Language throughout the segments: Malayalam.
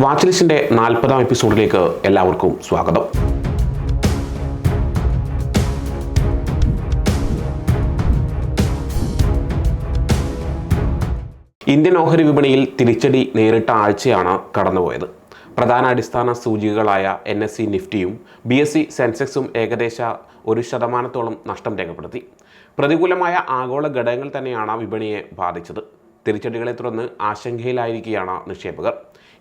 വാച്ച് ലിസ്റ്റിന്റെ നാൽപ്പതാം എപ്പിസോഡിലേക്ക് എല്ലാവർക്കും സ്വാഗതം. ഇന്ത്യൻ ഓഹരി വിപണിയിൽ തിരിച്ചടി നേരിട്ട ആഴ്ചയാണ് കടന്നുപോയത്. പ്രധാന അടിസ്ഥാന സൂചികകളായ എൻ എസ് സി നിഫ്റ്റിയും ബി എസ് സി സെൻസെക്സും ഏകദേശം ഒരു ശതമാനത്തോളം നഷ്ടം രേഖപ്പെടുത്തി. പ്രതികൂലമായ ആഗോള ഘടകങ്ങൾ തന്നെയാണ് വിപണിയെ ബാധിച്ചത്. തിരിച്ചടികളെ തുടർന്ന് ആശങ്കയിലായിരിക്കുകയാണ് നിക്ഷേപകർ.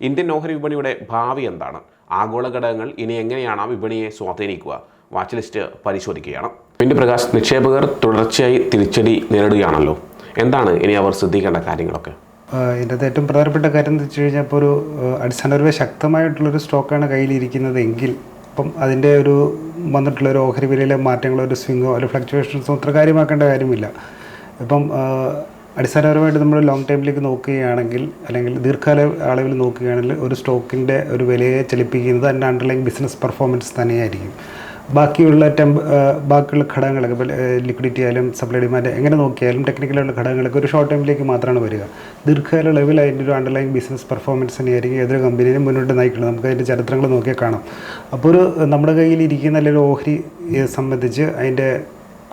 ഇന്ത്യൻ ഓഹരി വിപണിയുടെ ഭാവി എന്താണ്? ആഗോള ഘടകങ്ങൾ ഇനി എങ്ങനെയാണ് വിപണിയെ സ്വാധീനിക്കുക? വാച്ച് ലിസ്റ്റ് പരിശോധിക്കുകയാണ്. പിന്നെ പ്രകാശ് നിക്ഷേപകർ തുടർച്ചയായി തിരിച്ചടി നേരിടുകയാണല്ലോ. എന്താണ് ഇനി അവർ ശ്രദ്ധിക്കേണ്ട കാര്യങ്ങളൊക്കെ? ഇതിന്റെ ഏറ്റവും പ്രധാനപ്പെട്ട കാര്യം എന്ന് വെച്ച് കഴിഞ്ഞാൽ ഇപ്പോൾ ഒരു അടിസ്ഥാനപരമായി ശക്തമായിട്ടുള്ളൊരു സ്റ്റോക്കാണ് കയ്യിലിരിക്കുന്നത് എങ്കിൽ അപ്പം അതിന്റെ ഒരു വന്നിട്ടുള്ള ഒരു ഓഹരി വിലയിലെ മാറ്റങ്ങളോ ഒരു സ്വിങ്ങോ ഒരു ഫ്ലക്ച്വേഷൻസോ അത്ര കാര്യമാക്കേണ്ട കാര്യമില്ല. ഇപ്പം അടിസ്ഥാനപരമായിട്ട് നമ്മൾ ലോങ് ടൈമിലേക്ക് നോക്കുകയാണെങ്കിൽ അല്ലെങ്കിൽ ദീർഘകാല അളവിൽ നോക്കുകയാണെങ്കിൽ ഒരു സ്റ്റോക്കിന്റെ ഒരു വിലയെ ചലിപ്പിക്കുന്നത് അതിന്റെ അണ്ടർലൈൻ ബിസിനസ് പെർഫോമൻസ് തന്നെയായിരിക്കും. ബാക്കിയുള്ള ടെമ്പ് ബാക്കിയുള്ള ഘടകങ്ങളൊക്കെ ഇപ്പോൾ ലിക്വിഡിറ്റി ആയാലും സപ്ലൈ ഡിമാൻഡ് എങ്ങനെ നോക്കിയാലും ടെക്നിക്കലുള്ള ഘടകങ്ങളൊക്കെ ഒരു ഷോർട്ട് ടൈമിലേക്ക് മാത്രമാണ് വരിക. ദീർഘകാല ലെവൽ അതിന്റെ ഒരു അണ്ടർലൈൻ ബിസിനസ് പെർഫോമൻസ് തന്നെയായിരിക്കും ഏതൊരു കമ്പനിയും മുന്നോട്ട് നയിക്കുന്നത്. നമുക്ക് അതിന്റെ ചരിത്രങ്ങൾ നോക്കിയാൽ കാണാം. അപ്പോൾ ഒരു നമ്മുടെ കയ്യിൽ ഇരിക്കുന്ന അല്ലെങ്കിൽ ഓഹരിയെ സംബന്ധിച്ച് അതിന്റെ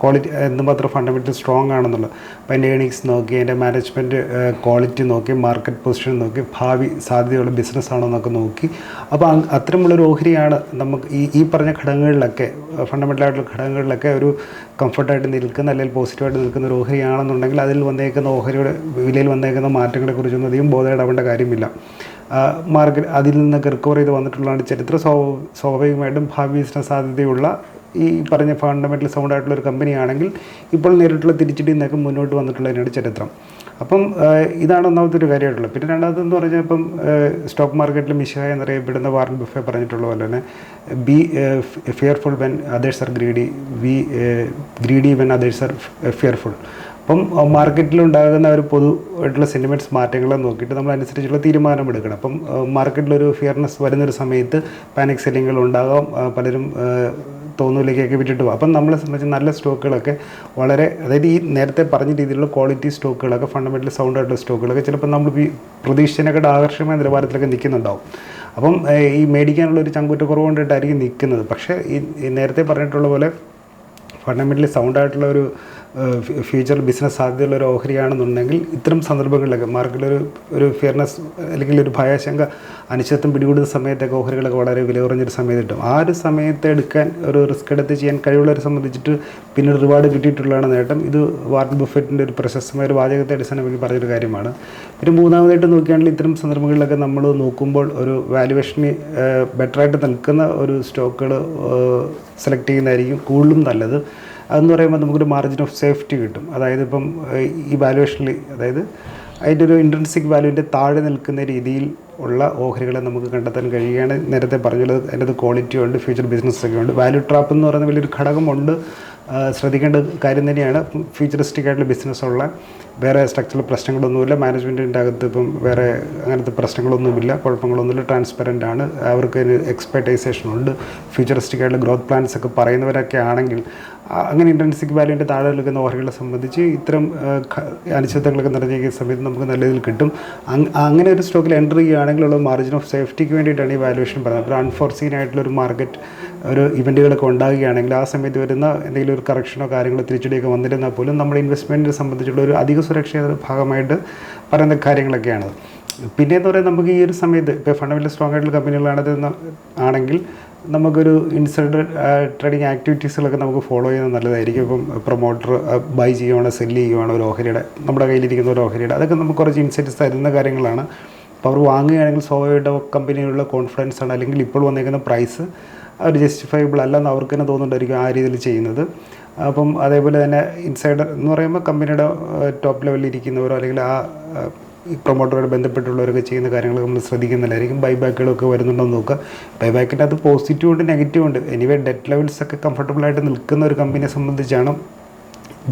ക്വാളിറ്റി എന്തുമാത്രം ഫണ്ടമെന്റൽ സ്ട്രോങ് ആണെന്നുള്ളത്. അപ്പോൾ അതിന്റെ ഏണിങ്സ് നോക്കി അതിന്റെ മാനേജ്മെന്റ് ക്വാളിറ്റി നോക്കി മാർക്കറ്റ് പൊസിഷൻ നോക്കി ഭാവി സാധ്യതയുള്ള ബിസിനസ് ആണോ എന്നൊക്കെ നോക്കി. അപ്പോൾ അത്തരമുള്ളൊരു ഓഹരിയാണ് നമുക്ക് ഈ ഈ പറഞ്ഞ ഘടകങ്ങളിലൊക്കെ ഫണ്ടമെന്റൽ ആയിട്ടുള്ള ഘടകങ്ങളിലൊക്കെ ഒരു കംഫർട്ടായിട്ട് നിൽക്കുന്ന അല്ലെങ്കിൽ പോസിറ്റീവായിട്ട് നിൽക്കുന്ന ഒരു ഓഹരിയാണെന്നുണ്ടെങ്കിൽ അതിൽ വന്നേക്കുന്ന ഓഹരിയുടെ വിലയിൽ വന്നേക്കുന്ന മാറ്റങ്ങളെക്കുറിച്ചൊന്നും അധികം ബോധമിടാവേണ്ട കാര്യമില്ല. മാർക്കറ്റ് അതിൽ നിന്നൊക്കെ റിക്കവർ ചെയ്ത് വന്നിട്ടുള്ളതാണ് ചരിത്ര സ്വാഭാവികമായിട്ടും ഭാവി ബിസിനസ് സാധ്യതയുള്ള ഈ പറഞ്ഞ ഫണ്ടമെന്റൽ സൗണ്ട് ആയിട്ടുള്ള ഒരു കമ്പനിയാണെങ്കിൽ ഇപ്പോൾ നേരിട്ടുള്ള തിരിച്ചടി നിന്നൊക്കെ മുന്നോട്ട് വന്നിട്ടുള്ളതിനാണ് ചരിത്രം. അപ്പം ഇതാണ് ഒന്നാമത്തെ ഒരു കാര്യമായിട്ടുള്ളത്. പിന്നെ രണ്ടാമതെന്ന് പറഞ്ഞാൽ ഇപ്പം സ്റ്റോക്ക് മാർക്കറ്റിൽ മിഷായ എന്നറിയപ്പെടുന്ന വാറൻ ബുഫെ പറഞ്ഞിട്ടുള്ള പോലെ തന്നെ be fearful when others are greedy be greedy when others are fearful അപ്പം മാർക്കറ്റിലുണ്ടാകുന്ന ഒരു പൊതു ആയിട്ടുള്ള സെന്റിമെന്റ്സ് മാറ്റങ്ങളെ നോക്കിയിട്ട് നമ്മൾ അനുസരിച്ചുള്ള തീരുമാനം എടുക്കണം അപ്പം മാർക്കറ്റിലൊരു ഫിയർനെസ് വരുന്നൊരു സമയത്ത് പാനിക് സെല്ലിങ്ങൾ ഉണ്ടാകാം. പലരും തോന്നൂലേക്കൊക്കെ വിട്ടിട്ട് പോകും അപ്പം നമ്മളെ സംബന്ധിച്ച് നല്ല സ്റ്റോക്കുകളൊക്കെ വളരെ അതായത് ഈ നേരത്തെ പറഞ്ഞ രീതിയിലുള്ള ക്വാളിറ്റി സ്റ്റോക്കുകളൊക്കെ ഫണ്ടമെന്റൽ സൗണ്ട് ആയിട്ടുള്ള സ്റ്റോക്കുകളൊക്കെ ചിലപ്പോൾ നമ്മൾ ഈ പ്രതീക്ഷിച്ചതിനെക്കാട്ട് ആകർഷകമായ നിലവാരത്തിലൊക്കെ നിൽക്കുന്നുണ്ടാവും. അപ്പം ഈ മേടിക്കാനുള്ള ഒരു ചങ്കൂറ്റ കുറവ് കൊണ്ടിട്ടായിരിക്കും നിൽക്കുന്നത്. പക്ഷേ ഈ നേരത്തെ പറഞ്ഞിട്ടുള്ള പോലെ ഫണ്ടമെന്റലി സൗണ്ട് ആയിട്ടുള്ള ഒരു ഫ്യൂച്ചർ ബിസിനസ് സാധ്യതയുള്ള ഒരു ഓഹരിയാണെന്നുണ്ടെങ്കിൽ ഇത്തരം സന്ദർഭങ്ങളിലൊക്കെ മാർക്കറ്റിലൊരു ഒരു ഫിയർനെസ് അല്ലെങ്കിൽ ഒരു ഭയശങ്ക അനിശ്ചിതത്വം പിടികൂടുന്ന സമയത്തൊക്കെ ഓഹരികളൊക്കെ വളരെ വില കുറഞ്ഞൊരു സമയത്ത് കിട്ടും. ആ ഒരു സമയത്ത് എടുക്കാൻ ഒരു റിസ്ക് എടുത്ത് ചെയ്യാൻ കഴിവുള്ളവരെ സംബന്ധിച്ചിട്ട് പിന്നെ റിവാർഡ് കിട്ടിയിട്ടുള്ളതാണ് നേട്ടം. ഇത് വാർഡ് ബുഫറ്റിന്റെ ഒരു പ്രശസ്തമായ ഒരു വാചകത്തെ അടിസ്ഥാനമാക്കി പറഞ്ഞൊരു കാര്യമാണ്. പിന്നെ മൂന്നാമതായിട്ട് നോക്കുകയാണെങ്കിൽ ഇത്തരം സന്ദർഭങ്ങളിലൊക്കെ നമ്മൾ നോക്കുമ്പോൾ ഒരു വാല്യുവേഷന് ബെറ്ററായിട്ട് നിൽക്കുന്ന ഒരു സ്റ്റോക്കുകൾ സെലക്ട് ചെയ്യുന്നതായിരിക്കും കൂടുതലും നല്ലത്. അതെന്ന് പറയുമ്പോൾ നമുക്കൊരു മാർജിൻ ഓഫ് സേഫ്റ്റി കിട്ടും. അതായത് ഇപ്പം ഈ വാലുവേഷനിൽ അതായത് അതിന്റെ ഒരു ഇൻട്രൻസിക് വാല്യൂവിന്റെ താഴെ നിൽക്കുന്ന രീതിയിൽ ഉള്ള ഓഹരികളെ നമുക്ക് കണ്ടെത്താൻ കഴിയുകയാണ് നേരത്തെ പറഞ്ഞത് അതിന്റെ ക്വാളിറ്റി ഉണ്ട് ഫ്യൂച്ചർ ബിസിനസ്സൊക്കെ ഉണ്ട്. വാല്യൂ ട്രാപ്പ് എന്ന് പറയുന്ന വലിയൊരു ഘടകമുണ്ട്. ശ്രദ്ധിക്കേണ്ട കാര്യം തന്നെയാണ്. ഫ്യൂച്ചറിസ്റ്റിക് ആയിട്ടുള്ള ബിസിനസ്സുള്ള വേറെ സ്ട്രക്ചറൽ പ്രശ്നങ്ങളൊന്നുമില്ല. മാനേജ്മെന്റിന്റെ അകത്ത് ഇപ്പം വേറെ അങ്ങനത്തെ പ്രശ്നങ്ങളൊന്നുമില്ല. കുഴപ്പങ്ങളൊന്നുമില്ല. ട്രാൻസ്പെറന്റ് ആണ്. അവർക്ക് എക്സ്പെർട്ടൈസേഷൻ ഉണ്ട്. ഫ്യൂച്ചറിസ്റ്റിക് ആയിട്ടുള്ള ഗ്രോത്ത് പ്ലാൻസ് ഒക്കെ പറയുന്നവരൊക്കെ ആണെങ്കിൽ അങ്ങനെ ഇൻട്രൻസിക് വാല്യൂന്റെ താഴെ നിൽക്കുന്ന ഓഹരികളെ സംബന്ധിച്ച് ഇത്തരം അനിശ്ചിതങ്ങളൊക്കെ നിറഞ്ഞിരിക്കുന്ന സമയത്ത് നമുക്ക് നല്ല രീതിയിൽ കിട്ടും. അങ്ങനെ ഒരു സ്റ്റോക്കിൽ എന്റർ ചെയ്യുകയാണെങ്കിലുള്ള മാർജിൻ ഓഫ് സേഫ്റ്റിക്ക് വേണ്ടിയിട്ടാണ് ഈ വാല്യുവേഷൻ പറയുന്നത്. അപ്പോൾ അൺഫോർസീൻ ആയിട്ടുള്ള ഒരു മാർക്കറ്റ് ഒരു ഇവന്റുകളൊക്കെ ഉണ്ടാകുകയാണെങ്കിൽ ആ സമയത്ത് വരുന്ന എന്തെങ്കിലും ഒരു കറക്ഷനോ കാര്യങ്ങളോ തിരിച്ചടിയൊക്കെ വന്നിരുന്നാൽ പോലും നമ്മുടെ ഇൻവെസ്റ്റ്മെന്റിനെ സംബന്ധിച്ചുള്ള ഒരു അധിക സുരക്ഷയുടെ ഭാഗമായിട്ട് പറയുന്ന കാര്യങ്ങളൊക്കെയാണ്. പിന്നെ എന്ന് പറയുന്നത് നമുക്ക് ഈ ഒരു സമയത്ത് ഇപ്പോൾ ഫണ്ടമെന്റൽ സ്ട്രോങ് ആയിട്ടുള്ള കമ്പനികളാണത് ആണെങ്കിൽ നമുക്കൊരു ഇൻസൈഡർ ട്രേഡിംഗ് ആക്ടിവിറ്റീസുകളൊക്കെ നമുക്ക് ഫോളോ ചെയ്യുന്നത് നല്ലതായിരിക്കും. ഇപ്പം പ്രൊമോട്ടർ ബൈ ചെയ്യുവാണോ സെല്ല് ചെയ്യുവാണോ ഒരു ഓഹരിയുടെ നമ്മുടെ കയ്യിലിരിക്കുന്ന ഒരു ഓഹരിയുടെ അതൊക്കെ നമുക്ക് കുറച്ച് ഇൻസൈറ്റ്സ് തരുന്ന കാര്യങ്ങളാണ്. അപ്പോൾ അവർ വാങ്ങുകയാണെങ്കിൽ സ്വാഭാവികമായിട്ട് കമ്പനിയിലുള്ള കോൺഫിഡൻസ് ആണ്. അല്ലെങ്കിൽ ഇപ്പോൾ വന്നേക്കുന്ന പ്രൈസ് അവർ ജസ്റ്റിഫയബിൾ അല്ലെന്ന് അവർക്ക് തന്നെ തോന്നുന്നുണ്ടായിരിക്കും ആ രീതിയിൽ ചെയ്യുന്നത്. അപ്പം അതേപോലെ തന്നെ ഇൻസൈഡർ എന്ന് പറയുമ്പോൾ കമ്പനിയുടെ ടോപ്പ് ലെവലിൽ ഇരിക്കുന്നവരോ അല്ലെങ്കിൽ ആ പ്രൊമോട്ടറുമായിട്ട് ബന്ധപ്പെട്ടുള്ളവരൊക്കെ ചെയ്യുന്ന കാര്യങ്ങൾ നമ്മൾ ശ്രദ്ധിക്കുന്നില്ലായിരിക്കും ബൈ ബാക്കുകളൊക്കെ വരുന്നുണ്ടോ എന്ന് നോക്കുക. ബൈ ബാക്കിന്റെ അത് പോസിറ്റീവ് ഉണ്ട് നെഗറ്റീവ് ഉണ്ട്. എനിവേ ഡെറ്റ് ലെവൽസ് ഒക്കെ കംഫർട്ടബിൾ ആയിട്ട് നിൽക്കുന്ന ഒരു കമ്പനിയെ സംബന്ധിച്ചാണ്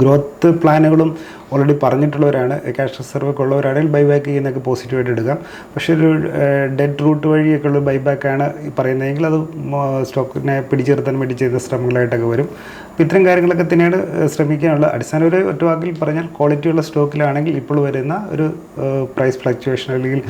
ഗ്രോത്ത് പ്ലാനുകളും ഓൾറെഡി പറഞ്ഞിട്ടുള്ളവരാണ്. ക്യാഷ് റിസർവ് ഒക്കെ ഉള്ളവരാണെങ്കിൽ ബൈബാക്ക് ചെയ്യുന്നതൊക്കെ പോസിറ്റീവായിട്ട് എടുക്കാം. പക്ഷേ ഒരു ഡെഡ് റൂട്ട് വഴിയൊക്കെ ഉള്ള ബൈബാക്കാണ് പറയുന്നതെങ്കിൽ അത് സ്റ്റോക്കിനെ പിടിച്ചിർത്താൻ വേണ്ടി ചെയ്ത ശ്രമങ്ങളായിട്ടൊക്കെ വരും. അപ്പോൾ ഇത്തരം കാര്യങ്ങളൊക്കെ തന്നെയാണ് ശ്രമിക്കാനുള്ള അടിസ്ഥാന ഒരു ഒറ്റ വാക്കിൽ പറഞ്ഞാൽ ക്വാളിറ്റിയുള്ള സ്റ്റോക്കിലാണെങ്കിൽ ഇപ്പോൾ വരുന്ന ഒരു പ്രൈസ് ഫ്ലക്ച്വേഷൻ അല്ലെങ്കിൽ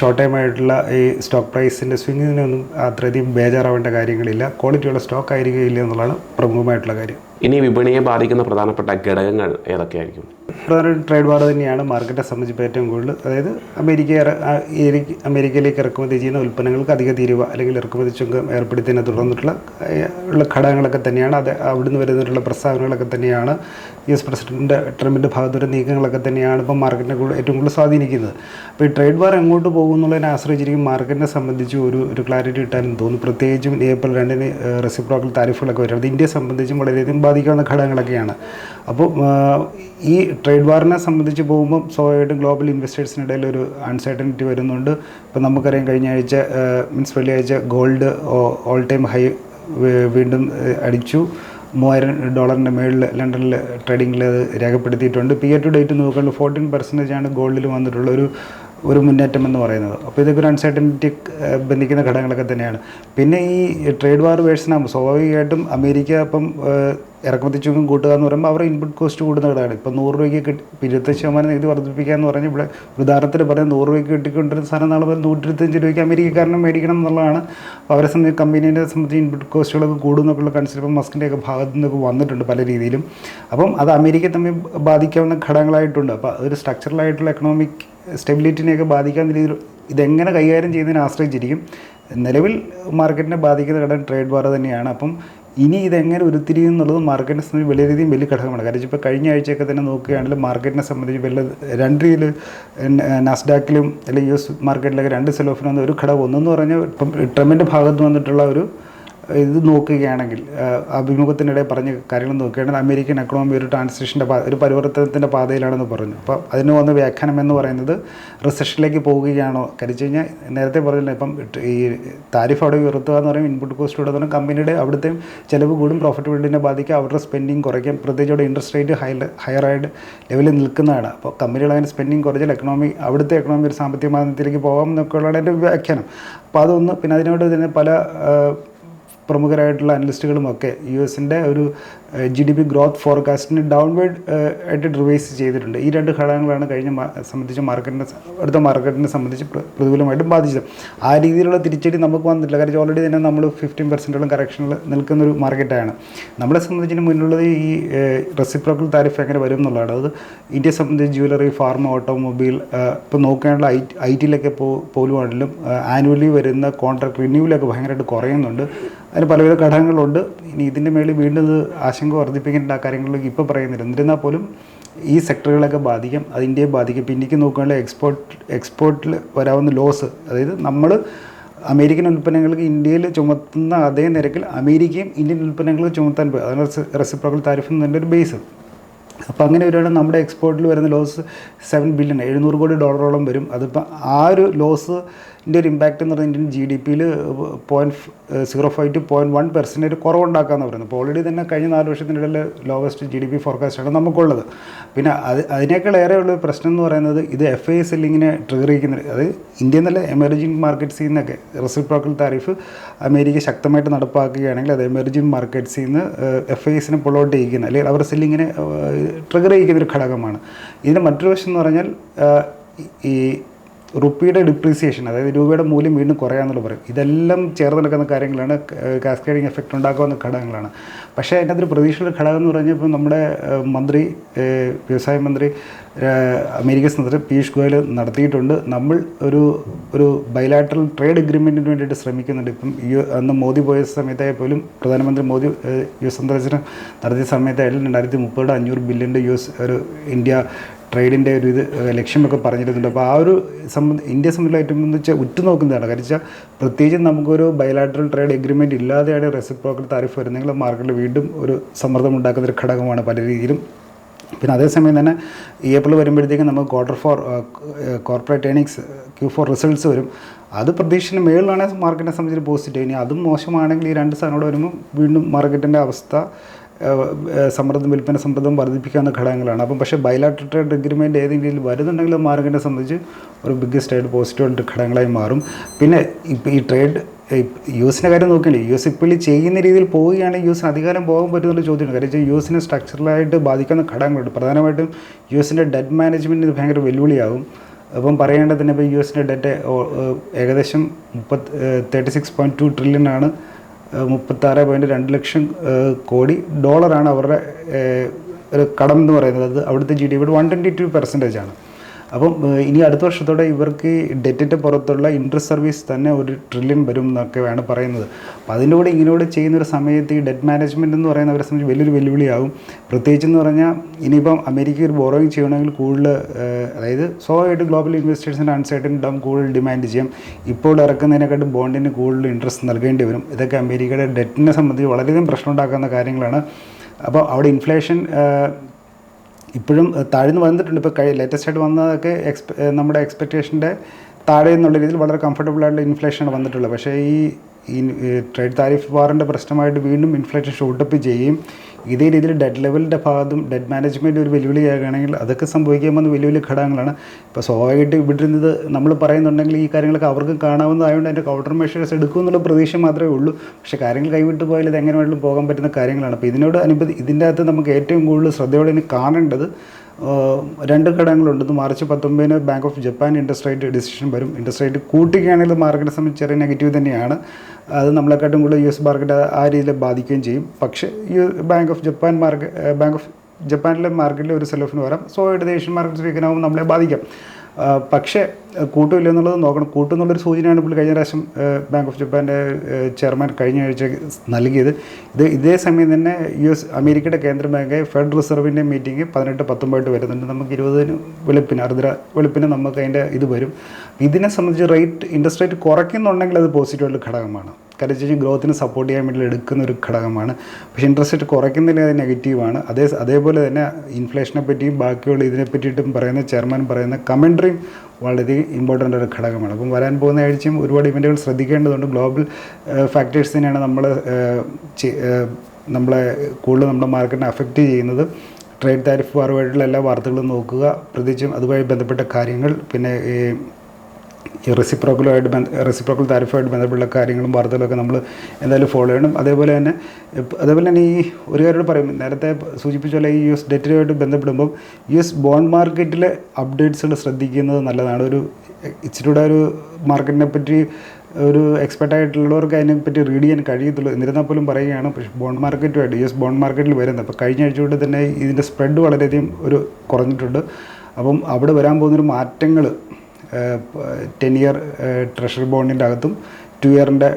ഷോർട്ട് ടൈം ആയിട്ടുള്ള ഈ സ്റ്റോക്ക് പ്രൈസിന്റെ സ്വിങ്ങിനൊന്നും അത്രയധികം ബേജാറാവേണ്ട കാര്യങ്ങളില്ല. ക്വാളിറ്റിയുള്ള സ്റ്റോക്ക് ആയിരിക്കില്ല എന്നുള്ളതാണ് പ്രമുഖമായിട്ടുള്ള കാര്യം. ഇനി വിപണിയെ ബാധിക്കുന്ന പ്രധാനപ്പെട്ട ഘടകങ്ങൾ ഏതൊക്കെയായിരിക്കും? പ്രധാന ട്രേഡ് വാർ തന്നെയാണ് മാർക്കറ്റെ സംബന്ധിച്ച് ഏറ്റവും കൂടുതൽ. അതായത് അമേരിക്ക അമേരിക്കയിലേക്ക് ഇറക്കുമതി ചെയ്യുന്ന ഉൽപ്പന്നങ്ങൾക്ക് അധിക തീരുവ അല്ലെങ്കിൽ ഇറക്കുമതി ചുങ്കം ഏർപ്പെടുത്തിയതിനെ തുടർന്നിട്ടുള്ള ഉള്ള ഘടകങ്ങളൊക്കെ തന്നെയാണ്. അത് അവിടുന്ന് വരുന്നിട്ടുള്ള പ്രസ്താവനകളൊക്കെ തന്നെയാണ്. യു എസ് പ്രസിഡന്റിന്റെ ട്രംപിന്റെ ഭാഗത്തുള്ള നീക്കങ്ങളൊക്കെ തന്നെയാണ് ഇപ്പോൾ മാർക്കറ്റിനെ കൂടുതൽ ഏറ്റവും കൂടുതൽ സ്വാധീനിക്കുന്നത്. അപ്പോൾ ഈ ട്രേഡ് വാർ എങ്ങോട്ട് പോകുന്നുള്ളതിനെ ആശ്രയിച്ചിരിക്കും മാർക്കറ്റിനെ സംബന്ധിച്ച് ഒരു ഒരു ക്ലാരിറ്റി കിട്ടാനും തോന്നുന്നു. പ്രത്യേകിച്ചും ഏപ്രിൽ രണ്ടിന് റെസിപ്രോക്കൽ താരിഫുകളൊക്കെ വരുന്നത്. ഇന്ത്യയെ സംബന്ധിച്ചും വളരെയധികം ബാധിക്കാവുന്ന ഘടകങ്ങളൊക്കെയാണ്. അപ്പോൾ ഈ ട്രേഡ് വാറിനെ സംബന്ധിച്ച് പോകുമ്പോൾ സ്വാഭാവികമായിട്ടും ഗ്ലോബൽ ഇൻവെസ്റ്റേഴ്സിനിടയിൽ ഒരു അൺസർട്ടനിറ്റി വരുന്നുണ്ട്. ഇപ്പോൾ നമുക്കറിയാം കഴിഞ്ഞ ആഴ്ച മീൻസ് വെള്ളിയാഴ്ച ഗോൾഡ് ഓൾ ടൈം ഹൈ വീണ്ടും അടിച്ചു. മൂവായിരം ഡോളറിന്റെ മേളിൽ ലണ്ടനിൽ ട്രേഡിങ്ങിൽ അത് രേഖപ്പെടുത്തിയിട്ടുണ്ട്. പി എ ടു ഡേറ്റ് നോക്കുകയാണെങ്കിൽ ഫോർട്ടീൻ പെർസെന്റേജ് ആണ് ഗോൾഡിൽ വന്നിട്ടുള്ള ഒരു ഒരു മുന്നേറ്റം എന്ന് പറയുന്നത്. അപ്പോൾ ഇതൊക്കെ ഒരു അൺസർട്ടനിറ്റി ബന്ധിക്കുന്ന ഘടകങ്ങളൊക്കെ തന്നെയാണ്. പിന്നെ ഈ ട്രേഡ് വാർ വേഴ്സിനാകുമ്പോൾ സ്വാഭാവികമായിട്ടും അമേരിക്ക ഇപ്പം ഇറക്കുമതി ചുങ്കം കൂട്ടുക എന്ന് പറയുമ്പോൾ അവരുടെ ഇൻപുട്ട് കോസ്റ്റ് കൂടുന്ന ഘടകമാണ്. ഇപ്പം നൂറ് രൂപയ്ക്ക് കിട്ടി ഇരുപത്തി ശതമാനം നികുതി വർദ്ധിപ്പിക്കുക എന്ന് പറഞ്ഞാൽ ഇവിടെ ഉദാഹരണത്തിന് പറയാം നൂറ് രൂപയ്ക്ക് കിട്ടിക്കൊണ്ടിരുന്ന സാധനം നാളെ മുതൽ നൂറ്റിരുപത്തഞ്ച് രൂപയ്ക്ക് അമേരിക്കക്കാരനും മേടിക്കണം എന്നുള്ളതാണ്. അവരെ സംബന്ധിച്ച് കമ്പനീനെ സംബന്ധിച്ച് ഇൻപുട്ട് കോസ്റ്റുകളൊക്കെ കൂടുന്നൊക്കെയുള്ള കൺസിഡർ ഇപ്പം മസ്കിന്റെയൊക്കെ ഭാഗത്തു നിന്നൊക്കെ വന്നിട്ടുണ്ട് പല രീതിയിലും. അപ്പം അത് അമേരിക്കയെ തമ്മിൽ ബാധിക്കാവുന്ന ഘടകങ്ങളായിട്ടുണ്ട്. അപ്പോൾ അതൊരു സ്ട്രക്ചറലായിട്ടുള്ള എക്കണോമിക് സ്റ്റെബിലിറ്റിനെയൊക്കെ ബാധിക്കാൻ രീതിയിൽ ഇതെങ്ങനെ കൈകാര്യം ചെയ്യുന്നതിനെ ആശ്രയിച്ചിരിക്കും. നിലവിൽ മാർക്കറ്റിനെ ബാധിക്കുന്ന ഘടകം ട്രേഡ് വാർ തന്നെയാണ്. അപ്പം ഇനി ഇതെങ്ങനെ ഉരുത്തിരിയും എന്നുള്ളത് മാർക്കറ്റിനെ സംബന്ധിച്ച് വലിയ രീതിയിൽ വലിയ ഘടകമാണ്. കാരണം ഇപ്പോൾ കഴിഞ്ഞ ആഴ്ചയൊക്കെ തന്നെ നോക്കുകയാണെങ്കിൽ മാർക്കറ്റിനെ സംബന്ധിച്ച് വലിയ രണ്ട് രീതിയിൽ നാസ്ഡാക്കിലും അല്ലെങ്കിൽ യു എസ് മാർക്കറ്റിലൊക്കെ രണ്ട് സെൽ ഓഫിന് ഒരു ഘടകം ഒന്നെന്ന് പറഞ്ഞാൽ ഇപ്പം ട്രംപിന്റെ ഭാഗത്ത് വന്നിട്ടുള്ള ഒരു ഇത് നോക്കുകയാണെങ്കിൽ അഭിമുഖത്തിനിടെ പറഞ്ഞ കാര്യങ്ങൾ നോക്കുകയാണെങ്കിൽ അമേരിക്കൻ എക്കണോമി ഒരു ട്രാൻസിഷന്റെ ഒരു പരിവർത്തനത്തിന്റെ പാതയിലാണെന്ന് പറഞ്ഞു. അപ്പോൾ അതിന് വന്ന വ്യാഖ്യാനം എന്ന് പറയുന്നത് റിസഷനിലേക്ക് പോവുകയാണോ കരിച്ചു കഴിഞ്ഞാൽ നേരത്തെ പറഞ്ഞില്ല ഇപ്പം ഈ താരിഫ് അവിടെ ഉയർത്തുക എന്ന് പറയുമ്പോൾ ഇൻപുട്ട് കോസ്റ്റ് ഇവിടെ പറഞ്ഞാൽ കമ്പനിയുടെ അവിടുത്തെ ചിലവ് കൂടും പ്രോഫിറ്റബിലിറ്റിനെ ബാധിക്കുക അവരുടെ സ്പെൻഡിങ് കുറയ്ക്കും പ്രത്യേകിച്ച് അവിടെ ഇൻട്രസ്റ്റ് റേറ്റ് ഹൈ ഹയർ ആയിട്ട് ലെവലിൽ നിൽക്കുന്നതാണ്. അപ്പോൾ കമ്പനികൾ അങ്ങനെ സ്പെൻഡിങ് കുറച്ചാൽ എക്കണോമി അവിടുത്തെ എക്കണോമി ഒരു സാമ്പത്തിക മാനത്തിലേക്ക് പോകാം എന്നൊക്കെയുള്ളതാണ് എന്റെ വ്യാഖ്യാനം. അപ്പോൾ അതൊന്ന് പിന്നെ അതിനോട് തന്നെ പല പ്രമുഖരായിട്ടുള്ള അനലിസ്റ്റുകളും ഒക്കെ യു എസിന്റെ ഒരു ജി ഡി പി ഗ്രോത്ത് ഫോർകാസ്റ്റിന് ഡൗൺവേർഡ് ആയിട്ട് റിവൈസ് ചെയ്തിട്ടുണ്ട്. ഈ രണ്ട് ഘടകങ്ങളാണ് കഴിഞ്ഞ സംബന്ധിച്ച് മാർക്കറ്റിനെ അടുത്ത മാർക്കറ്റിനെ സംബന്ധിച്ച് പ്രതികൂലമായിട്ട് ബാധിച്ചത്. ആ രീതിയിലുള്ള തിരിച്ചടി നമുക്ക് വന്നിട്ടില്ല. കാര്യം ഓൾറെഡി തന്നെ നമ്മൾ ഫിഫ്റ്റീൻ പെർസെന്റോളം കറക്ഷനിൽ നിൽക്കുന്നൊരു മാർക്കറ്റാണ് നമ്മളെ സംബന്ധിച്ചിന് മുന്നുള്ളത് ഈ റെസിപ്രോക്കൽ താരിഫ് എങ്ങനെ വരും എന്നുള്ളതാണ്. അത് ഇന്ത്യയെ സംബന്ധിച്ച് ജ്വല്ലറി ഫാർമ ഓട്ടോമൊബൈൽ ഇപ്പോൾ നോക്കുകയാണെങ്കിൽ ഐ ഐ ടിയിലൊക്കെ പോ പോലുമാണെങ്കിലും ആനുവലി വരുന്ന കോൺട്രാക്ട് റിന്യൂവലൊക്കെ ഭയങ്കരമായിട്ട് കുറയുന്നുണ്ട്. അതിന് പലവിധ ഘടകങ്ങളുണ്ട്. ഇനി ഇതിന്റെ മേളിൽ വീണ്ടും ഇത് ആശങ്ക വർദ്ധിപ്പിക്കേണ്ട കാര്യങ്ങളിലേക്ക് ഇപ്പോൾ പറയുന്നില്ല. എന്നിരുന്നാൽ പോലും ഈ സെക്ടറുകളൊക്കെ ബാധിക്കും അത് ഇന്ത്യയെ ബാധിക്കും. ഇപ്പോൾ ഇന്ത്യയ്ക്ക് നോക്കുകയാണെങ്കിൽ എക്സ്പോർട്ട് എക്സ്പോർട്ടിൽ വരാവുന്ന ലോസ് അതായത് നമ്മൾ അമേരിക്കൻ ഉൽപ്പന്നങ്ങൾക്ക് ഇന്ത്യയിൽ ചുമത്തുന്ന അതേ നിരക്കിൽ അമേരിക്കയും ഇന്ത്യൻ ഉൽപ്പന്നങ്ങൾ ചുമത്താൻ പോയി അതാണ് റെസിപ്രോക്കൽ താരിഫ് എന്നതിന്റെ ഒരു ബേസ്. അപ്പോൾ അങ്ങനെ ഒരുപാട് നമ്മുടെ എക്സ്പോർട്ടിൽ വരുന്ന ലോസ് സെവൻ ബില്യൺ എഴുന്നൂറ് കോടി ഡോളറോളം വരും. അതിപ്പോൾ ആ ഒരു ലോസിന്റെ ഒരു ഇമ്പാക്റ്റ് എന്ന് പറഞ്ഞാൽ ഇന്ത്യൻ ജി ഡി പിയിൽ point zero five to point one percentage കുറവുണ്ടാക്കാമെന്ന് പറയുന്നത്. അപ്പോൾ ഓൾറെഡി തന്നെ കഴിഞ്ഞ നാല് വർഷത്തിനിടയിൽ ലോവസ്റ്റ് ജി ഡി പി ഫോർകാസ്റ്റാണ് നമുക്കുള്ളത്. പിന്നെ അത് അതിനേക്കാൾ ഏറെ ഉള്ള പ്രശ്നം എന്ന് പറയുന്നത് ഇത് എഫ് ഐ എസ് ഇങ്ങനെ ട്രിഗർ ചെയ്യുന്ന അത് ഇന്ത്യ എന്നല്ല എമർജിംഗ് മാർക്കറ്റ്സിൽ നിന്നൊക്കെ റെസിപ്രോക്കൽ താരിഫ് അമേരിക്ക ശക്തമായിട്ട് നടപ്പാക്കുകയാണെങ്കിൽ അത് എമർജിംഗ് മാർക്കറ്റ്സിൽ നിന്ന് എഫ് ഐ എസിനെ പുൾ ചെയ്യിക്കുന്ന അല്ലെങ്കിൽ അവർ സെല്ലിങ്ങിനെ ട്രിഗർ ചെയ്യിക്കുന്ന ഒരു ഘടകമാണ്. ഇതിന്റെ മറ്റൊരു വശം എന്ന് പറഞ്ഞാൽ ഈ റുപ്പിയുടെ ഡിപ്രീസിയേഷൻ അതായത് രൂപയുടെ മൂല്യം വീണ്ടും കുറയാന്നുള്ളത് പറയും. ഇതെല്ലാം ചേർന്ന് നടക്കുന്ന കാര്യങ്ങളാണ് കാസ്കേഡിങ് എഫക്റ്റ് ഉണ്ടാക്കാവുന്ന ഘടകങ്ങളാണ്. പക്ഷേ അതിന്റെ അതൊരു പ്രതീക്ഷയുടെ ഘടകം എന്ന് പറഞ്ഞാൽ ഇപ്പോൾ നമ്മുടെ മന്ത്രി വ്യവസായ മന്ത്രി അമേരിക്കൻ സെനറ്റർ പീയൂഷ് ഗോയൽ നടത്തിയിട്ടുണ്ട്. നമ്മൾ ഒരു ഒരു ബൈലാറ്ററൽ ട്രേഡ് അഗ്രിമെന്റിന് വേണ്ടിയിട്ട് ശ്രമിക്കുന്നുണ്ട്. ഇപ്പം യു അന്ന് മോദി പോയ സമയത്തായാൽ പോലും പ്രധാനമന്ത്രി മോദി യു സന്ദർശനം നടത്തിയ സമയത്തായാലും രണ്ടായിരത്തി മുപ്പതോടെ അഞ്ഞൂറ് ബില്യന്റെ യു എസ് ഒരു ഇന്ത്യ ട്രേഡിന്റെ ഒരു ഇത് ലക്ഷ്യമൊക്കെ പറഞ്ഞിരുന്നുണ്ട്. അപ്പോൾ ആ ഒരു സംബന്ധ ഇന്ത്യ സംബന്ധിച്ച് ഉറ്റുനോക്കുന്നതാണ്. കാരണം വെച്ചാൽ പ്രത്യേകിച്ച് നമുക്കൊരു ബയലാട്രൽ ട്രേഡ് എഗ്രിമെന്റ് ഇല്ലാതെയാണ് റെസിപ്രോക്കൽ താരിഫ് വരുന്നെങ്കിൽ മാർക്കറ്റിൽ വീണ്ടും ഒരു സമ്മർദ്ദം ഉണ്ടാക്കുന്ന ഒരു ഘടകമാണ് പല രീതിയിലും. പിന്നെ അതേസമയം തന്നെ ഏപ്രിൽ വരുമ്പോഴത്തേക്കും നമുക്ക് quarter four corporate earnings Q four results വരും. അത് പ്രതീക്ഷിക്കുന്ന മേളിലാണ് മാർക്കറ്റിനെ സംബന്ധിച്ച് പോസിറ്റീവ് ഇനി അതും മോശമാണെങ്കിൽ ഈ രണ്ട് സാധനം കൂടെ വരുമ്പോൾ വീണ്ടും മാർക്കറ്റിന്റെ അവസ്ഥ സമ്മർദ്ദം വിൽപ്പന സമ്മർദ്ദം വർദ്ധിപ്പിക്കാവുന്ന ഘടകങ്ങളാണ്. അപ്പം പക്ഷേ ബയലാട്രൽ ട്രേഡ് അഗ്രിമെന്റ് ഏതെങ്കിലും വരുന്നുണ്ടെങ്കിൽ മാർക്കറ്റിനെ സംബന്ധിച്ച് ഒരു ബിഗ്ഗസ്റ്റ് ആയിട്ട് പോസിറ്റീവ് ഘടകങ്ങളായി മാറും. പിന്നെ ഈ ട്രേഡ് യു എസിന്റെ കാര്യം നോക്കിയില്ലേ യു എസ് ഇപ്പോൾ ചെയ്യുന്ന രീതിയിൽ പോവുകയാണെങ്കിൽ യു എസിന് അധികാരം പോകാൻ പറ്റുന്നുള്ള ചോദ്യമാണ് കാര്യം വെച്ചാൽ യു എസിനെ സ്ട്രക്ചറലായിട്ട് ബാധിക്കുന്ന ഘടകങ്ങളുണ്ട്. പ്രധാനമായിട്ടും യു എസിന്റെ ഡെറ്റ് മാനേജ്മെന്റ് ഇത് ഭയങ്കര വെല്ലുവിളിയാകും അപ്പം പറയേണ്ടത് തന്നെ ഇപ്പോൾ യു എസിന്റെ ഡെറ്റ് ഏകദേശം മുപ്പത്തി thirty six point two trillion ആണ്. മുപ്പത്താറ് പോയിന്റ് രണ്ട് ലക്ഷം കോടി ഡോളറാണ് അവരുടെ ഒരു കടം എന്ന് പറയുന്നത്. അത് അവിടുത്തെ ജി ഡി പിയുടെ വൺ ട്വന്റി ടു പെർസെന്റേജ് ആണ്. അപ്പം ഇനി അടുത്ത വർഷത്തോടെ ഇവർക്ക് ഡെറ്റിന്റെ പുറത്തുള്ള ഇൻട്രസ്റ്റ് സർവീസ് തന്നെ ഒരു ട്രില്യൺ വരും എന്നൊക്കെയാണ് പറയുന്നത്. അപ്പം അതിന്റെ കൂടെ ചെയ്യുന്ന ഒരു സമയത്ത് ഈ ഡെറ്റ് മാനേജ്മെന്റ് എന്ന് പറയുന്നവരെ സംബന്ധിച്ച് വലിയൊരു വെല്ലുവിളിയാകും പ്രത്യേകിച്ച് എന്ന് പറഞ്ഞാൽ ഇനിയിപ്പം അമേരിക്ക ഒരു ബോറോയിങ് ചെയ്യണമെങ്കിൽ കൂടുതൽ അതായത് സ്വാഭാവികമായിട്ട് ഗ്ലോബൽ ഇൻവെസ്റ്റേഴ്സിന്റെ അൺസർട്ടൻ ഡം കൂടുതൽ ഡിമാൻഡ് ചെയ്യാം. ഇപ്പോൾ ഇറക്കുന്നതിനെക്കാട്ടും ബോണ്ടിന് കൂടുതൽ ഇൻട്രസ്റ്റ് നൽകേണ്ടി വരും. ഇതൊക്കെ അമേരിക്കയുടെ ഡെറ്റിനെ സംബന്ധിച്ച് വളരെയധികം പ്രശ്നം ഉണ്ടാക്കുന്ന കാര്യങ്ങളാണ്. അപ്പോൾ അവിടെ ഇൻഫ്ലേഷൻ ഇപ്പോഴും താഴ്ന്നു വന്നിട്ടുണ്ട്. ഇപ്പോൾ കഴി ലേറ്റസ്റ്റ് ആയിട്ട് വന്നതൊക്കെ എക്സ്പെ നമ്മുടെ എക്സ്പെക്റ്റേഷന്റെ താഴെ എന്നുള്ള രീതിയിൽ വളരെ കംഫർട്ടബിൾ ആയിട്ടുള്ള ഇൻഫ്ലേഷനാണ് വന്നിട്ടുള്ളത്. പക്ഷേ ഈ ഈ ട്രേഡ് താരിഫ് വാറിന്റെ പ്രശ്നമായിട്ട് വീണ്ടും ഇൻഫ്ലേഷൻ ഷൂട്ടപ്പ് ചെയ്യുകയും ഇതേ രീതിയിൽ ഡെഡ് ലെവലിന്റെ ഭാഗത്തും ഡെഡ് മാനേജ്മെന്റ് ഒരു വെല്ലുവിളിയാകുകയാണെങ്കിൽ അതൊക്കെ സംഭവിക്കാൻ പോകുന്ന വലിയ വലിയ ഘടകങ്ങളാണ്. ഇപ്പോൾ സ്വാഭാവികമായിട്ട് വിടുന്നത് നമ്മൾ പറയുന്നുണ്ടെങ്കിൽ ഈ കാര്യങ്ങളൊക്കെ അവർക്കും കാണാവുന്നതായതുകൊണ്ട് അതിന്റെ കൗണ്ടർ മെഷേഴ്സ് എടുക്കുമെന്നുള്ള പ്രതീക്ഷ മാത്രമേ ഉള്ളൂ. പക്ഷേ കാര്യങ്ങൾ കൈവിട്ട് പോയാൽ ഇത് എങ്ങനെ വേണമെങ്കിലും പോകാൻ പറ്റുന്ന കാര്യങ്ങളാണ്. അപ്പോൾ ഇതിനോട് അനുബന്ധി ഇതിന്റെ അകത്ത് നമുക്ക് ഏറ്റവും കൂടുതൽ ശ്രദ്ധയോടെ ഇനി കാണേണ്ടത് രണ്ട് ഘടകങ്ങളുണ്ട്. മാർച്ച് പത്തൊമ്പതിന് bank of Japan interest rate decision വരും. ഇൻട്രസ്റ്റ് റേറ്റ് കൂട്ടുകയാണെങ്കിൽ മാർക്കറ്റിനെ സംബന്ധിച്ച് ചെറിയ നെഗറ്റീവ് തന്നെയാണ്. അത് നമ്മളെക്കാട്ടും കൂടുതൽ യു എസ് മാർക്കറ്റ് ആ രീതിയിൽ ബാധിക്കുകയും ചെയ്യും. പക്ഷേ ഈ bank of Japan mark bank of ജപ്പാനിലെ മാർക്കറ്റിൽ ഒരു സെൽ ഓഫിന് വരാം സോ ഇടത് ഏഷ്യൻ മാർക്കറ്റ് വീക്കനാകുമ്പോൾ നമ്മളെ ബാധിക്കാം. പക്ഷേ കൂട്ടുമില്ല എന്നുള്ളത് നോക്കണം. കൂട്ടുന്നുള്ളൊരു സൂചനയാണ് ഇപ്പോൾ കഴിഞ്ഞ പ്രാവശ്യം ബാങ്ക് ഓഫ് ജപ്പാന്റെ ചെയർമാൻ കഴിഞ്ഞ ആഴ്ച നൽകിയത്. ഇത് ഇതേ സമയം തന്നെ യു എസ് അമേരിക്കയുടെ കേന്ദ്ര ബാങ്ക് ഫെഡ് റിസർവിന്റെ മീറ്റിംഗ് പതിനെട്ട് പത്തൊമ്പതായിട്ട് വരുന്നുണ്ട്. നമുക്ക് ഇരുപതിന് വെളുപ്പിന് അർദ്ധ വെളുപ്പിന് നമുക്ക് അതിന്റെ ഇത് വരും. ഇതിനെ സംബന്ധിച്ച് റേറ്റ് ഇൻട്രസ്റ്റ് റേറ്റ് കുറയ്ക്കുന്നുണ്ടെങ്കിൽ അത് പോസിറ്റീവായിട്ടുള്ള ഘടകമാണ്. ഗ്രോത്തിന് ഗ്രോത്തിനെ സപ്പോർട്ട് ചെയ്യാൻ വേണ്ടി എടുക്കുന്ന ഒരു ഘടകമാണ്. പക്ഷേ ഇൻട്രസ്റ്റ് റേറ്റ് കുറയ്ക്കുന്നതിന് അത് നെഗറ്റീവാണ് അതേ അതേപോലെ തന്നെ ഇൻഫ്ലേഷനെ പറ്റിയും ബാക്കിയുള്ള ഇതിനെ പറ്റിയിട്ടും പറയുന്ന ചെയർമാൻ പറയുന്ന കമൻട്രിയും വളരെ ഇമ്പോർട്ടന്റ് ഒരു ഘടകമാണ്. അപ്പം വരാൻ പോകുന്ന ആഴ്ചയും ഒരുപാട് ഇവന്റുകൾ ശ്രദ്ധിക്കേണ്ടതുണ്ട്. ഗ്ലോബൽ ഫാക്ടേഴ്സ് തന്നെയാണ് നമ്മൾ നമ്മളെ കൂടുതൽ നമ്മുടെ മാർക്കറ്റിനെ അഫക്റ്റ് ചെയ്യുന്നത്. ട്രേഡ് താരിഫ് വാറുമായിട്ടുള്ള എല്ലാ വാർത്തകളും നോക്കുക. പ്രത്യേകിച്ചും അതുമായി ബന്ധപ്പെട്ട കാര്യങ്ങൾ. പിന്നെ ഈ റെസിപ്രോക്കലുമായിട്ട് ബന്ധ റെസിപ്രോക്കൽ താരിഫുമായിട്ട് ബന്ധപ്പെട്ട കാര്യങ്ങളും വാർത്തകളൊക്കെ നമ്മൾ എന്തായാലും ഫോളോ ചെയ്യണം. അതേപോലെ തന്നെ അതേപോലെ തന്നെ ഈ ഒരു കാര്യം പറയും. നേരത്തെ സൂചിപ്പിച്ച പോലെ ഈ യു എസ് ഡെറ്റുമായിട്ട് ബന്ധപ്പെടുമ്പോൾ യു എസ് ബോണ്ട് മാർക്കറ്റിലെ അപ്ഡേറ്റ്സുകൾ ശ്രദ്ധിക്കുന്നത് നല്ലതാണ്. ഒരു ഇച്ചിരി കൂടെ ഒരു മാർക്കറ്റിനെ പറ്റി ഒരു എക്സ്പെർട്ട് ആയിട്ടുള്ളവർക്ക് അതിനെപ്പറ്റി റീഡ് ചെയ്യാൻ കഴിയത്തുള്ളൂ. എന്നിരുന്നാൽ പോലും പറയുകയാണ് പക്ഷേ ബോണ്ട് മാർക്കറ്റുമായിട്ട് യു എസ് ബോണ്ട് മാർക്കറ്റിൽ വരുന്നത്. അപ്പോൾ കഴിഞ്ഞ ആഴ്ച കൊണ്ട് തന്നെ ഇതിന്റെ സ്പ്രെഡ് വളരെയധികം ഒരു കുറഞ്ഞിട്ടുണ്ട്. അപ്പം അവിടെ വരാൻ പോകുന്നൊരു മാറ്റങ്ങൾ ടെൻ ഇയർ ട്രഷറി ബോണ്ടിന്റെ അകത്തും ടു ഇയറിന്റെ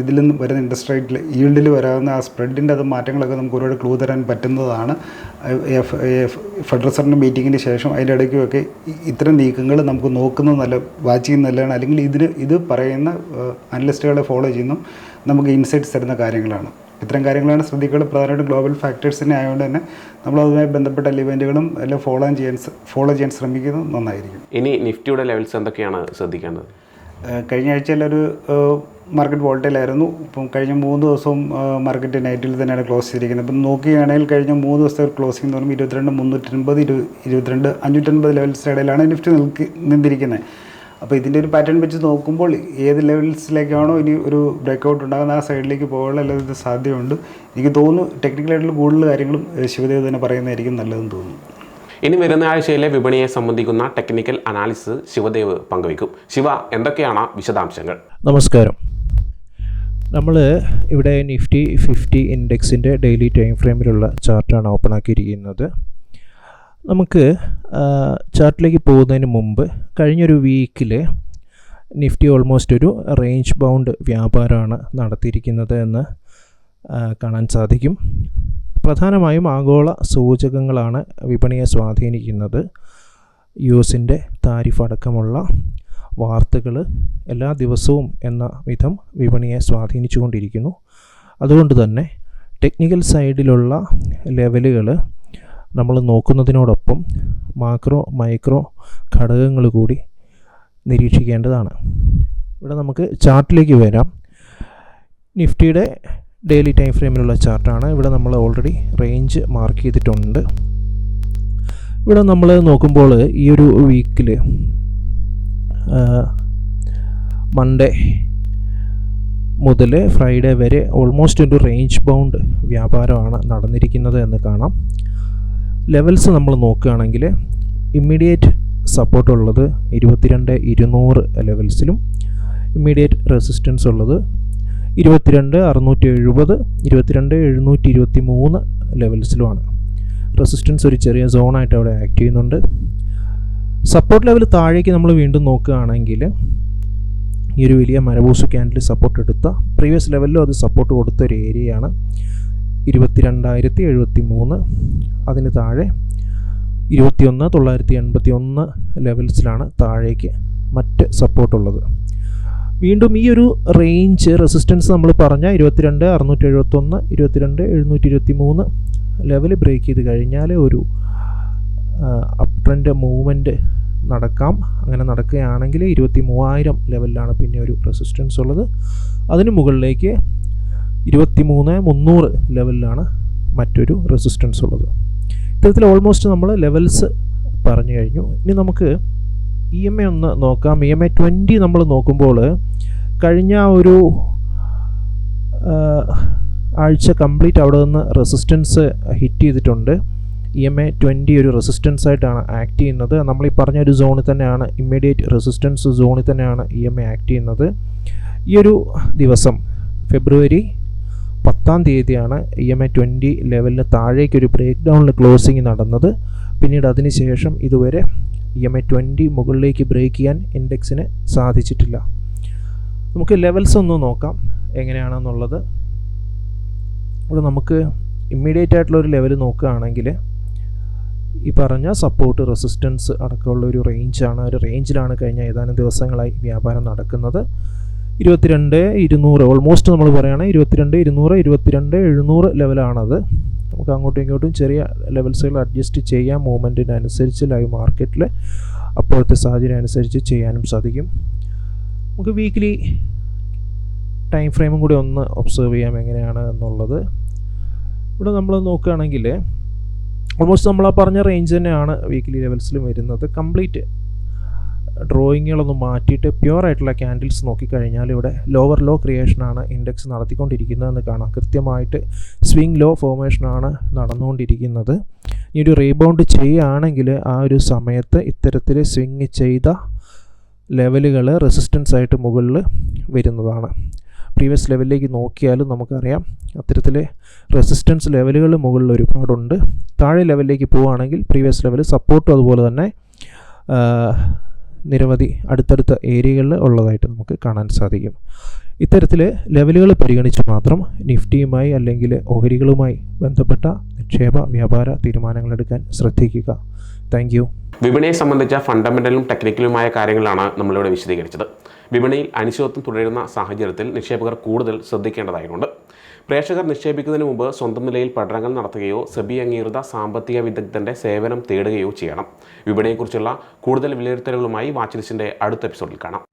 ഇതിൽ നിന്ന് വരുന്ന ഇൻട്രസ്റ്റ് റേറ്റിൽ ഈൽഡിൽ വരാവുന്ന ആ സ്പ്രെഡിന്റെ അത് മാറ്റങ്ങളൊക്കെ നമുക്ക് ഒരുപാട് ക്ലൂ തരാൻ പറ്റുന്നതാണ്. ഫെഡറൽ റിസർവിന്റെ മീറ്റിങ്ങിന് ശേഷം അതിന്റെ ഇടയ്ക്കുമൊക്കെ ഇത്തരം നീക്കങ്ങൾ നമുക്ക് നോക്കുന്നത് നല്ല വാച്ച് ചെയ്യുന്നത് നല്ലതാണ്. അല്ലെങ്കിൽ ഇതിന് ഇത് പറയുന്ന അനലിസ്റ്റുകളെ ഫോളോ ചെയ്യുന്നു. നമുക്ക് ഇൻസൈറ്റ്സ് തരുന്ന കാര്യങ്ങളാണ്. ഇത്തരം കാര്യങ്ങളാണ് ശ്രദ്ധിക്കുക പ്രധാനമായിട്ടും ഗ്ലോബൽ ഫാക്ടേഴ്സിനെ ആയതുകൊണ്ട് തന്നെ നമ്മൾ അതുമായി ബന്ധപ്പെട്ട ഇവന്റുകളും എല്ലാം ഫോളോ ചെയ്യാൻ ഫോളോ ചെയ്യാൻ ശ്രമിക്കുന്നത് നന്നായിരിക്കും. ഇനി നിഫ്റ്റിയുടെ ലെവൽസ് എന്തൊക്കെയാണ് ശ്രദ്ധിക്കേണ്ടത്? കഴിഞ്ഞ ആഴ്ചയിലൊരു മാർക്കറ്റ് വോൾട്ടേലായിരുന്നു ഇപ്പം കഴിഞ്ഞ മൂന്ന് ദിവസവും മാർക്കറ്റ് നൈറ്റിൽ തന്നെയാണ് ക്ലോസ് ചെയ്തിരിക്കുന്നത്. അപ്പം നോക്കുകയാണെങ്കിൽ കഴിഞ്ഞ മൂന്ന് ദിവസത്തെ ക്ലോസിംഗ് എന്ന് പറയുമ്പോൾ ഇരുപത്തിരണ്ട് മുന്നൂറ്റൻപത് ഇരു ഇരുപത്തിരണ്ട് അഞ്ഞൂറ്റൻപത് ലെവൽസിന്റെ ഇടയിലാണ് നിഫ്റ്റി നിൽക്കി നിന്നിരിക്കുന്നത്. അപ്പോൾ ഇതിന്റെ ഒരു പാറ്റേൺ വെച്ച് നോക്കുമ്പോൾ ഏത് ലെവൽസിലേക്കാണോ ഇനി ഒരു ബ്രേക്കൗട്ട് ഉണ്ടാകുന്ന ആ സൈഡിലേക്ക് പോകാനുള്ള ഇത് സാധ്യതയുണ്ട്. എനിക്ക് തോന്നുന്നു ടെക്നിക്കലായിട്ടുള്ള കൂടുതൽ കാര്യങ്ങളും ശിവദേവ് തന്നെ പറയുന്നതായിരിക്കും നല്ലതെന്ന് തോന്നുന്നു. ഇനി വരുന്ന ആഴ്ചയിലെ വിപണിയെ സംബന്ധിക്കുന്ന ടെക്നിക്കൽ അനാലിസിസ് ശിവദേവ് പങ്കുവയ്ക്കും. ശിവ എന്തൊക്കെയാണ് വിശദാംശങ്ങൾ? നമസ്കാരം. നമ്മൾ ഇവിടെ നിഫ്റ്റി ഫിഫ്റ്റി ഇൻഡെക്സിന്റെ ഡെയിലി ടൈം ഫ്രെയിമിലുള്ള ചാർട്ടാണ് ഓപ്പൺ ആക്കിയിരിക്കുന്നത്. നമുക്ക് ചാർട്ടിലേക്ക് പോകുന്നതിന് മുമ്പ് കഴിഞ്ഞൊരു വീക്കിൽ നിഫ്റ്റി ഓൾമോസ്റ്റ് ഒരു റേഞ്ച് ബൗണ്ട് വ്യാപാരമാണ് നടത്തിയിരിക്കുന്നത് എന്ന് കാണാൻ സാധിക്കും. പ്രധാനമായും ആഗോള സൂചകങ്ങളാണ് വിപണിയെ സ്വാധീനിക്കുന്നത്. യു എസിന്റെ താരിഫ് അടക്കമുള്ള വാർത്തകൾ എല്ലാ ദിവസവും എന്ന വിധം വിപണിയെ സ്വാധീനിച്ചുകൊണ്ടിരിക്കുന്നു. അതുകൊണ്ട് തന്നെ ടെക്നിക്കൽ സൈഡിലുള്ള ലെവലുകൾ നമ്മൾ നോക്കുന്നതിനോടൊപ്പം മാക്രോ മൈക്രോ ഘടകങ്ങൾ കൂടി നിരീക്ഷിക്കേണ്ടതാണ്. ഇവിടെ നമുക്ക് ചാർട്ടിലേക്ക് വരാം. നിഫ്റ്റിയുടെ ഡെയിലി ടൈം ഫ്രെയിമിലുള്ള ചാർട്ടാണ്. ഇവിടെ നമ്മൾ ഓൾറെഡി റേഞ്ച് മാർക്ക് ചെയ്തിട്ടുണ്ട്. ഇവിടെ നമ്മൾ നോക്കുമ്പോൾ ഈ ഒരു വീക്കിൽ മൺഡേ മുതൽ ഫ്രൈഡേ വരെ ഓൾമോസ്റ്റ് ഒരു റേഞ്ച് ബൗണ്ട് വ്യാപാരമാണ് നടന്നിരിക്കുന്നത് എന്ന് കാണാം. ലെവൽസ് നമ്മൾ നോക്കുകയാണെങ്കിൽ ഇമ്മീഡിയറ്റ് സപ്പോർട്ട് ഉള്ളത് ഇരുപത്തിരണ്ട് ഇരുന്നൂറ് ലെവൽസിലും ഇമ്മീഡിയറ്റ് റെസിസ്റ്റൻസ് ഉള്ളത് ഇരുപത്തിരണ്ട് അറുന്നൂറ്റി എഴുപത് ഇരുപത്തിരണ്ട് എഴുന്നൂറ്റി ഇരുപത്തി മൂന്ന് ലെവൽസിലുമാണ്. റെസിസ്റ്റൻസ് ഒരു ചെറിയ സോണായിട്ട് അവിടെ ആക്ട് ചെയ്യുന്നുണ്ട്. സപ്പോർട്ട് ലെവൽ താഴേക്ക് നമ്മൾ വീണ്ടും നോക്കുകയാണെങ്കിൽ ഈ ഒരു വലിയ മരബൂസ് ക്യാൻഡിൽ സപ്പോർട്ട് എടുത്ത പ്രീവിയസ് ലെവലിലും അത് സപ്പോർട്ട് കൊടുത്ത ഒരു ഏരിയയാണ് ഇരുപത്തിരണ്ടായിരത്തി എഴുപത്തി മൂന്ന് അതിന് താഴെ ഇരുപത്തിയൊന്ന് തൊള്ളായിരത്തി എൺപത്തി ഒന്ന് ലെവൽസിലാണ് താഴേക്ക് മറ്റ് സപ്പോർട്ടുള്ളത്. വീണ്ടും ഈ ഒരു റേഞ്ച് റെസിസ്റ്റൻസ് നമ്മൾ പറഞ്ഞ ഇരുപത്തിരണ്ട് അറുന്നൂറ്റി എഴുപത്തൊന്ന് ഇരുപത്തിരണ്ട് എഴുന്നൂറ്റി ഇരുപത്തി മൂന്ന് ലെവൽ ബ്രേക്ക് ചെയ്ത് കഴിഞ്ഞാൽ ഒരു അപ് ട്രെൻഡ് മൂവ്മെന്റ് നടക്കാം. അങ്ങനെ നടക്കുകയാണെങ്കിൽ ഇരുപത്തി മൂവായിരം ലെവലിലാണ് പിന്നെ ഒരു റെസിസ്റ്റൻസ് ഉള്ളത്. അതിന് മുകളിലേക്ക് ഇരുപത്തി മൂന്ന് മുന്നൂറ് ലെവലിലാണ് മറ്റൊരു റെസിസ്റ്റൻസ് ഉള്ളത്. ഇത്തരത്തിൽ ഓൾമോസ്റ്റ് നമ്മൾ ലെവൽസ് പറഞ്ഞു കഴിഞ്ഞു. ഇനി നമുക്ക് ഇ എം എ ഒന്ന് നോക്കാം. ഇ എം എ ട്വന്റി നമ്മൾ നോക്കുമ്പോൾ കഴിഞ്ഞ ഒരു ആഴ്ച കംപ്ലീറ്റ് അവിടെ നിന്ന് റെസിസ്റ്റൻസ് ഹിറ്റ് ചെയ്തിട്ടുണ്ട്. ഇ എം എ ട്വന്റി ഒരു റെസിസ്റ്റൻസ് ആയിട്ടാണ് ആക്ട് ചെയ്യുന്നത്. നമ്മൾ ഈ പറഞ്ഞ ഒരു സോണിൽ തന്നെയാണ് ഇമ്മീഡിയറ്റ് റെസിസ്റ്റൻസ് സോണിൽ തന്നെയാണ് ഇ എം എ ആക്ട് ചെയ്യുന്നത്. ഈ ഒരു ദിവസം ഫെബ്രുവരി പത്താം തീയതിയാണ് ഇ എം എ ട്വന്റി ലെവലിന് താഴേക്ക് ഒരു ബ്രേക്ക് ഡൗണിൽ ക്ലോസിങ് നടന്നത്. പിന്നീട് അതിനുശേഷം ഇതുവരെ ഇ എം എ ട്വന്റി മുകളിലേക്ക് ബ്രേക്ക് ചെയ്യാൻ ഇൻഡെക്സിന് സാധിച്ചിട്ടില്ല. നമുക്ക് ലെവൽസ് ഒന്ന് നോക്കാം എങ്ങനെയാണെന്നുള്ളത്. ഇവിടെ നമുക്ക് ഇമ്മീഡിയറ്റ് ആയിട്ടുള്ള ഒരു ലെവൽ നോക്കുകയാണെങ്കിൽ ഈ പറഞ്ഞ സപ്പോർട്ട് റെസിസ്റ്റൻസ് അടക്കമുള്ള ഒരു റേഞ്ചാണ് ഒരു റേഞ്ചിലാണ് കഴിഞ്ഞ ഏതാനും ദിവസങ്ങളായി വ്യാപാരം നടക്കുന്നത്. ഇരുപത്തിരണ്ട് ഇരുന്നൂറ് ഓൾമോസ്റ്റ് നമ്മൾ പറയുകയാണെങ്കിൽ ഇരുപത്തിരണ്ട് ഇരുന്നൂറ് ഇരുപത്തിരണ്ട് എഴുന്നൂറ് ലെവലാണത് നമുക്ക് അങ്ങോട്ടും ഇങ്ങോട്ടും ചെറിയ ലെവൽസുകൾ അഡ്ജസ്റ്റ് ചെയ്യാം. മൂവ്മെന്റിനനുസരിച്ച് ലൈവ് മാർക്കറ്റിൽ അപ്പോഴത്തെ സാഹചര്യം അനുസരിച്ച് ചെയ്യാനും സാധിക്കും. നമുക്ക് വീക്ക്ലി ടൈം ഫ്രെയിമും കൂടി ഒന്ന് ഒബ്സർവ് ചെയ്യാം എങ്ങനെയാണ് എന്നുള്ളത്. ഇവിടെ നമ്മൾ നോക്കുകയാണെങ്കിൽ ഓൾമോസ്റ്റ് നമ്മൾ ആ പറഞ്ഞ റേഞ്ച് തന്നെയാണ് വീക്ക്ലി ലെവൽസിലും വരുന്നത്. കംപ്ലീറ്റ് ഡ്രോയിങ്ങുകളൊന്നും മാറ്റിയിട്ട് പ്യുവർ ആയിട്ടുള്ള ക്യാൻഡിൽസ് നോക്കിക്കഴിഞ്ഞാൽ ഇവിടെ ലോവർ ലോ ക്രിയേഷനാണ് ഇൻഡെക്സ് നടത്തിക്കൊണ്ടിരിക്കുന്നതെന്ന് കാണാം. കൃത്യമായിട്ട് സ്വിങ് ലോ ഫോർമേഷനാണ് നടന്നുകൊണ്ടിരിക്കുന്നത്. ഇനി ഒരു റീബൗണ്ട് ചെയ്യുകയാണെങ്കിൽ ആ ഒരു സമയത്ത് ഇത്തരത്തിൽ സ്വിങ് ചെയ്ത ലെവലുകൾ റെസിസ്റ്റൻസ് ആയിട്ട് മുകളിൽ വരുന്നതാണ്. പ്രീവിയസ് ലെവലിലേക്ക് നോക്കിയാലും നമുക്കറിയാം അത്തരത്തിൽ റെസിസ്റ്റൻസ് ലെവലുകൾ മുകളിൽ ഒരുപാടുണ്ട്. താഴെ ലെവലിലേക്ക് പോവുകയാണെങ്കിൽ പ്രീവിയസ് ലെവൽ സപ്പോർട്ടും അതുപോലെ തന്നെ നിരവധി അടുത്തടുത്ത ഏരിയകളിൽ ഉള്ളതായിട്ട് നമുക്ക് കാണാൻ സാധിക്കും. ഇത്തരത്തിൽ ലെവലുകൾ പരിഗണിച്ച് മാത്രം നിഫ്റ്റിയുമായി അല്ലെങ്കിൽ ഓഹരികളുമായി ബന്ധപ്പെട്ട നിക്ഷേപ വ്യാപാര തീരുമാനങ്ങളെടുക്കാൻ ശ്രദ്ധിക്കുക. താങ്ക് യു വിപണിയെ സംബന്ധിച്ച ഫണ്ടമെന്റലും ടെക്നിക്കലുമായ കാര്യങ്ങളാണ് നമ്മളിവിടെ വിശദീകരിച്ചത്. വിപണിയിൽ അനിശ്ചിതത്വം തുടരുന്ന സാഹചര്യത്തിൽ നിക്ഷേപകർ കൂടുതൽ ശ്രദ്ധിക്കേണ്ടതായിട്ടുണ്ട്. പ്രേക്ഷകർ നിക്ഷേപിക്കുന്നതിന് മുമ്പ് സ്വന്തം നിലയിൽ പഠനങ്ങൾ നടത്തുകയോ സെബി അംഗീകൃത സാമ്പത്തിക വിദഗ്ധന്റെ സേവനം തേടുകയോ ചെയ്യണം. വിപണിയെക്കുറിച്ചുള്ള കൂടുതൽ വിലയിരുത്തലുകളുമായി വാച്ച് ലിസ്റ്റിന്റെ അടുത്ത എപ്പിസോഡിൽ കാണാം.